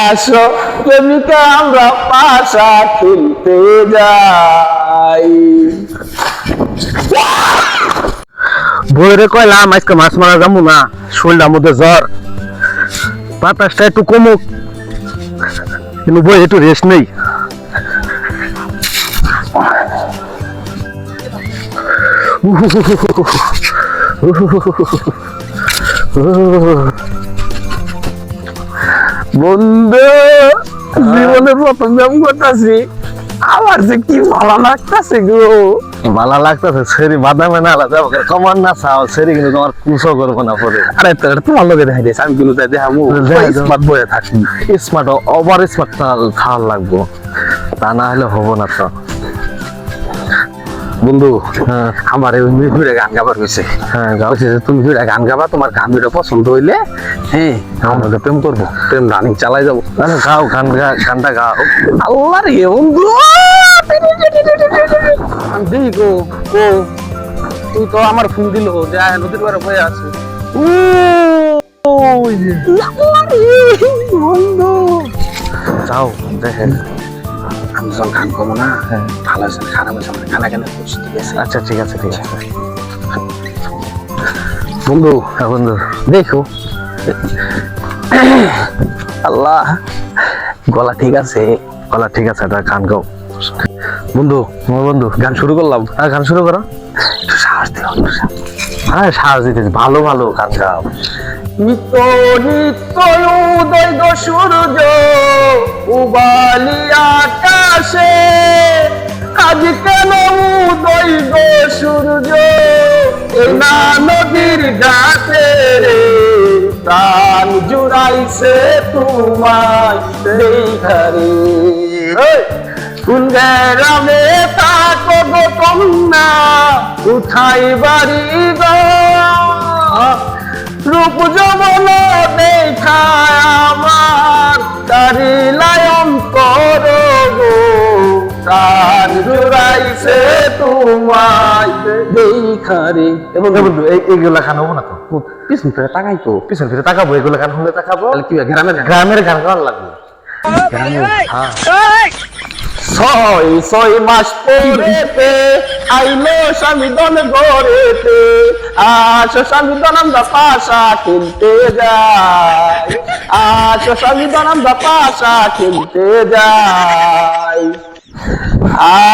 আসো প্রেমিকা আমরা পাশা খেলতে যাই বইরে কইলাম আজকে মাছ মারা যাব না শরীরটার মধ্যে জ্বর বাতাসটা একটু কমুক কিন্তু বই একটু রেস্ট নেই বন্ধু জীবনে প্রথম ব্যায়াম করতেছি আমার যে কি ভালো লাগতেছে গো। ভালো লাগতেছে? সেরি বাদামে না আলাদা কমান না চাও সেরি কিন্তু তোমার কুসো করব না পরে। আরে তোর তোমার লগে দেখাই দিয়েছে আমি কিন্তু তাই দেখাবো স্মার্ট বয়ে থাকি। স্মার্ট ওভার স্মার্ট খাওয়ার লাগবো। তা না হলে হব না তো। বন্ধু হ্যাঁ। আমার ওই মিরপুরে গান গাবার হয়েছে হ্যাঁ যে তুমি যদি গান গাবা তোমার গান দুটো পছন্দ হইলে হ্যাঁ আমরা প্রেম করব প্রেম রানিং চালাই যাব। গাও গান গানটা গাও। আল্লাহ রে বন্ধু দেখি গো গো। তুই তো আমার ফোন দিল যে নদীর পাড়ে বয়ে আছে। বন্ধু যাও দেখেন আমি যখন গান করব না ভালো খারাপ আমার ঠিক আছে? আচ্ছা ঠিক আছে ঠিক আছে। বন্ধু হ্যাঁ বন্ধু দেখো। আল্লাহ গলা ঠিক আছে? গলা ঠিক আছে এটা গান গাও। বন্ধু আমার বন্ধু গান শুরু করলাম। হ্যাঁ গান শুরু করো। একটু সাহস দিও হ্যাঁ সাহস দিতেছি ভালো ভালো গান গাও। নিত্য নিত্য উদয় সূর্য উবালি আকাশে আজ কেন সূর্য? না নদীর ঘাটে প্রাণ জুড়াইছে তোমায় দেখারে কোন গ্রামে কন্যা, উঠাই বাড়ি রূপ তোমায় দেখারে এবং বন্ধু এই এইগুলা গান হব না তো? পিছন ফিরে তাকাই তো। পিছন ফিরে তাকাবো এগুলো গান শুনলে তাকাবো। তাহলে কি হয়, গ্রামের গান? গান লাগবে। ছয় ছয় মাস পরেতে আইলো স্বামীদন ঘরেতে। আস স্বামীদন আমরা পাশা খেলতে যাই আস স্বামীদন আমরা পাশা খেলতে যাই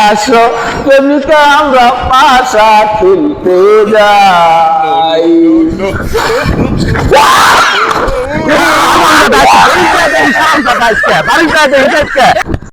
আসো প্রেমিকা আমরা পাশা খেলতে যাই। বাড়ি